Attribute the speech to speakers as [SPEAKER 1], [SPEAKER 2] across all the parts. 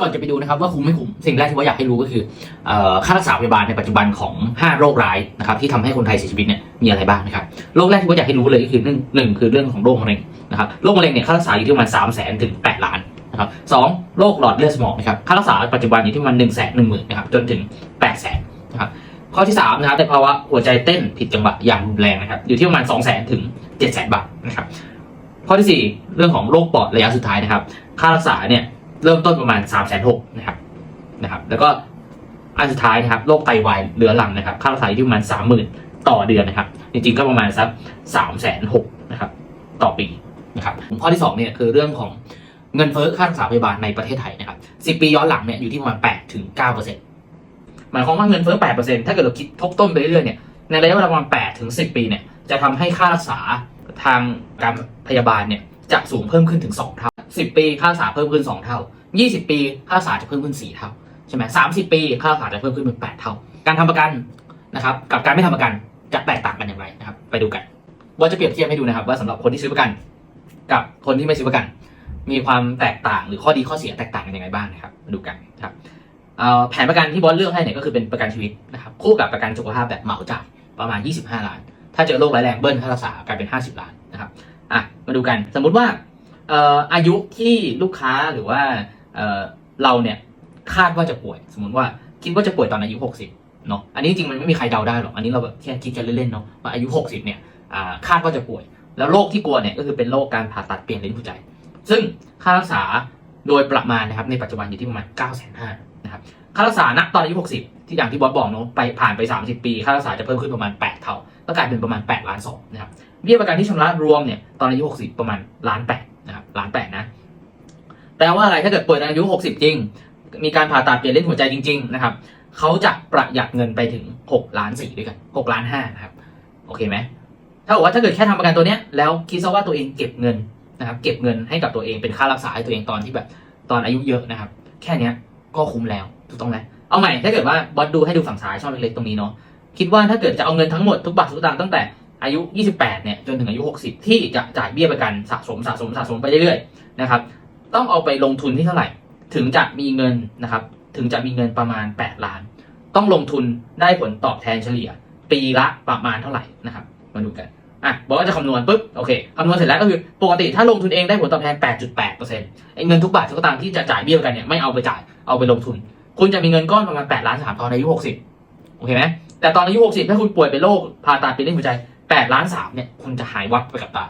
[SPEAKER 1] ก่อนจะไปดูนะครับว่าคุ้มไม่คุ้มสิ่งแรกที่ว่าอยากให้รู้ก็คือค่ารักษาพยาบาลในปัจจุบันของ 5 โรคร้ายนะครับที่ทำให้คนไทยเสียชีวิตเนี่ยมีอะไรบ้างนะครับโรคแรกที่ว่าอยากให้รู้เลยก็คือหนึ่งหนึ่งคือเรื่องของโรคมะเร็งนะครับโรคมะเร็งเนี่ยค่ารักษาอยู่ที่ประมาณ3 0 0 0 0 0ถึง8ล้านนะครับสองโรคหลอดเลือดสมองนะครับค่ารักษาปัจจุบันอยู่ที่ประมาณ1 1 0 0 0 0นหนึ่งหมื่นนะครับจนถึง8 0 0 0 0นนะครับข้อที่3นะครับในภาวะหัวใจเต้นผิดจังหวะอย่างรุนแรงนะครับอยู่ที่ประมาณ2 0 0 0 0 0ถึง7 0 0 0 0บาทนะครับข้อที่สี่เรื่องของโรคปอดระยะสุดท้ายนะครับ ค่ารักษาเนี่ย เริ่มต้นประมาณ3ามแสนหกนะครับนะครับ แล้วก็อันสุดท้ายนะครับโรคไตวายเรื้อรังนะครับ ค่ารักษาอยู่ที่ประมาณสามหมื่นต่อเดือนนะครับ จริงๆก็ประมาณสักสามแสนหกนะครับต่อปีนะครับข้อที่สองเนี่ยคือเรื่องของเงินเฟ้อค่ารักษาพยาบาลในประเทศไทยนะครับสิปีย้อนหลังเนี่ยอยู่ที่ประมาณแปดถึงเก้าเปอร์เซ็นต์หมายความว่าเงินเฟ้อแปดเปอร์เซ็นต์ถ้าเกิดเราคิดทบต้นไปเรื่อยๆเนี่ยในระยะเวลาประมาณแปดถึงสิบปีเนี่ยจะทำให้ค่ารักษาทางการพยาบาลเนี่ยจะสูงเพิ่มขึ้นถึงสองเท่า สิบปีค่ารักษาเพิ่มขึ้นสองเท่า 20 ปีค่ารักษาจะเพิ่มขึ้น 4 เท่าใช่ไหม30ปีค่ารักษาจะเพิ่มขึ้นเป็น 8 เท่า การทำประกันนะครับกับการไม่ทำประกันจะแตกต่างกันอย่างไรนะครับไปดูกันว่าจะเปรียบเทียบให้ดูนะครับ ว่าสำหรับคนที่ซื้อประกัน กับคนที่ไม่ซื้อประกัน มีความแตกต่างหรือข้อดีข้อเสียแตกต่างกันยังไงบ้างนะครับมาดูกันนะครับอ่อแผนประกันที่บอสเลือกให้เนี่ยก็คือเป็นประกันชีวิตนะครับคู่กับประกันสุขภาพแบบเหมาจ่ายประมาณ 25 ล้าน ถ้าเจอโรคร้ายแรงเบิ้ลค่ารักษากลายเป็น 50 ล้านนะครับอะมาดูกันสมมุติว่า อายุที่ลูกค้าหรือว่าเราเนี่ยคาดว่าจะป่วย สมมติว่าคิดว่าจะป่วยตอนอายุ 60เนาะอันนี้จริงมันไม่มีใครเดาได้หรอกอันนี้เราแบบแค่คิดกันเล่นๆเนาะว่าอายุ 60เนี่ยคาดว่าจะป่วย แล้วโรคที่กลัวเนี่ยก็คือเป็นโรคการผ่าตัดเปลี่ยนลิ้นหัวใจ ซึ่งค่ารักษาโดยประมาณนะครับในปัจจุบันอยู่ที่ประมาณ 9 5 0 0 0นะครับค่ารักษาณตอนอายุ 60 ที่อย่างที่บอสบอกเนาะไปผ่านไป 30 ปีค่ารักษาจะเพิ่มขึ้นประมาณ 8 เท่าก็กลายเป็นประมาณ8ล้านสองนะครับเบี้ยประกันที่ชำระรวมเนี่ยตอนอายุ 60 ประมาณล้านแปด ล้านแปดนะแปลว่าอะไรถ้าเกิดป่วยอายุ 60 จริง มีการผ่าตัดเปลี่ยนเลิ้นหัวใจจริง ๆ นะครับเขาจะประหยัดเงินไปถึง 6 ล้าน4ด้วยกัน 6 ล้าน5นะครับ โอเคไหมถ้าบอกว่าถ้าเกิดแค่ทำประกันตัวเนี้ยแล้วคิดซะว่าตัวเองเก็บเงินนะครับ เก็บเงินให้กับตัวเองเป็นค่ารักษาให้ตัวเองตอนที่แบบตอนอายุเยอะนะครับ แค่เนี้ยก็คุ้มแล้วถูกต้องไหมเอาใหม่ถ้าเกิดว่าบอสดูให้ดูฝั่งซ้ายช่องเล็กๆตรงนี้เนาะคิดว่าถ้าเกิดจะเอาเงินทั้งหมดทุกบาททุกสตางค์ตั้งแต่ อายุ 28 เนี่ย จนถึงอายุ 60 ที่จะจ่ายเบี้ยประกันสะสมสะสมสะสมไปเรื่อยๆ นะครับ ต้องเอาไปลงทุนที่เท่าไหร่ ถึงจะมีเงินนะครับ ถึงจะมีเงินประมาณ 8 ล้าน ต้องลงทุนได้ผลตอบแทนเฉลี่ย ปีละประมาณเท่าไหร่นะครับ มาดูกัน อะ บอกว่าจะคำนวณปุ๊บ โอเค คำนวณเสร็จแล้วก็คือ ปกติถ้าลงทุนเองได้ผลตอบแทน 8.8%ไอ้เงินทุกบาททุกสตางค์ที่จะจ่ายเบี้ยประกันเนี่ย ไม่เอาไปจ่าย เอาไปลงทุน คุณจะมีเงินก้อนประมาณ 8 ล้านสามตอนอายุ 60 โอเคไหมแต่ตอนอายุ 60 ถ้าคุณป่วยเป็นโรคผ่าตัดเป็นเลือดหัวใจ 8ล้านสามเนี่ยคุณจะหายวับไปกับตา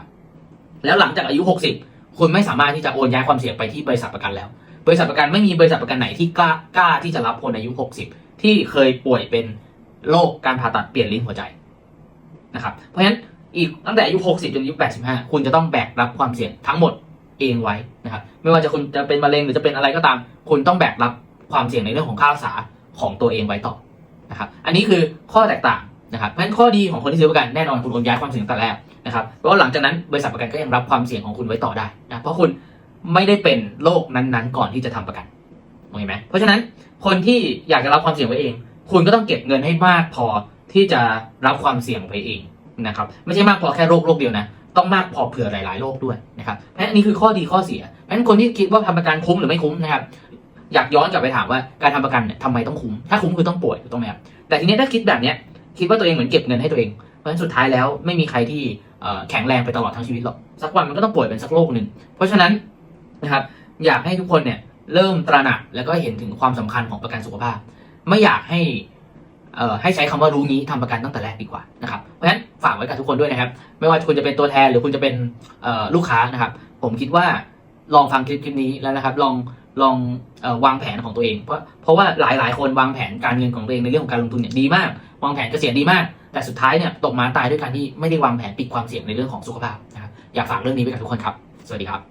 [SPEAKER 1] แล้วหลังจากอายุ60คุณไม่สามารถที่จะโอนย้ายความเสี่ยงไปที่บริษัทประกันแล้ว บริษัทประกันไม่มีบริษัทประกันไหนที่กล้ากล้าที่จะรับคนอายุ60ที่เคยป่วยเป็นโรคการผ่าตัดเปลี่ยนลิ้นหัวใจนะครับ เพราะฉะนั้นอีกตั้งแต่อายุ 60 จนอายุ 85 คุณจะต้องแบกรับความเสี่ยงทั้งหมดเองไว้นะครับ ไม่ว่าจะคุณจะเป็นมะเร็งหรือจะเป็นอะไรก็ตาม คุณต้องแบกรับความเสี่ยงในเรื่องของค่ารักษาของตัวเองไว้ต่อนะครับ อันนี้คือข้อแตกต่าง นะครับเพราะฉะนั้นข้อดีของคนที่ซื้อประกันแน่นอนคุณโอนย้ายความเสี่ยงตั้งแต่แรกนะครับเพราะว่าหลังจากนั้นบริษัทประกันก็ยังรับความเสี่ยงของคุณไว้ต่อได้นะเพราะคุณไม่ได้เป็นโรคนั้นๆ ก่อนที่จะทำประกันโอเคไหมเพราะฉะนั้นคนที่อยากจะรับความเสี่ยงไว้เอง คุณก็ต้องเก็บเงินให้มากพอที่จะรับความเสี่ยงไปเองนะครับไม่ใช่มากพอแค่โรคโรคเดียวนะต้องมากพอเผื่อหลาย ๆ โรคด้วยนะครับเพราะฉะนั้นนี่คือข้อดีข้อเสียเพราะฉะนั้นคนที่คิดว่าทำประกันคุ้มหรือไม่คุ้มนะครับอยากย้อนกลับไปถามว่าการทำประกันเนี่ยทำไมต้องคุ้ม ถ้าคุ้มคือต้องป่วยถูกต้องไหมครับแต่ทีนี้ถ้าคิดแบบเนี้ย คิดว่าตัวเองเหมือนเก็บเงินให้ตัวเอง เพราะฉะนั้นสุดท้ายแล้วไม่มีใครที่แข็งแรงไปตลอดทั้งชีวิตหรอก สักวันมันก็ต้องป่วยเป็นสักโรคหนึ่ง เพราะฉะนั้นนะครับอยากให้ทุกคนเนี่ยเริ่มตระหนักแล้วก็เห็นถึงความสำคัญของประกันสุขภาพ ไม่อยากให้เอ่อให้ใช้คำว่ารู้งี้ทำประกันตั้งแต่แรกดีกว่านะครับ เพราะฉะนั้นฝากไว้กับทุกคนด้วยนะครับ ไม่ว่าคุณจะเป็นตัวแทนหรือคุณจะเป็นลูกค้านะครับ ผมคิดว่าลองฟังคลิปคลิปนี้แล้วนะครับ ลองลองอวางแผนของตัวเอง เพราะเพราะว่าหลายหลายๆคนวางแผนการเงินของตัวเองในเรื่องของการลงทุนเนี่ยดีมาก วางแผนเกษียณดีมาก แต่สุดท้ายเนี่ยตกมาตายด้วยการที่ไม่ได้วางแผนปิดความเสี่ยงในเรื่องของสุขภาพนะครับอยากฝากเรื่องนี้ไว้กับทุกคนครับ สวัสดีครับ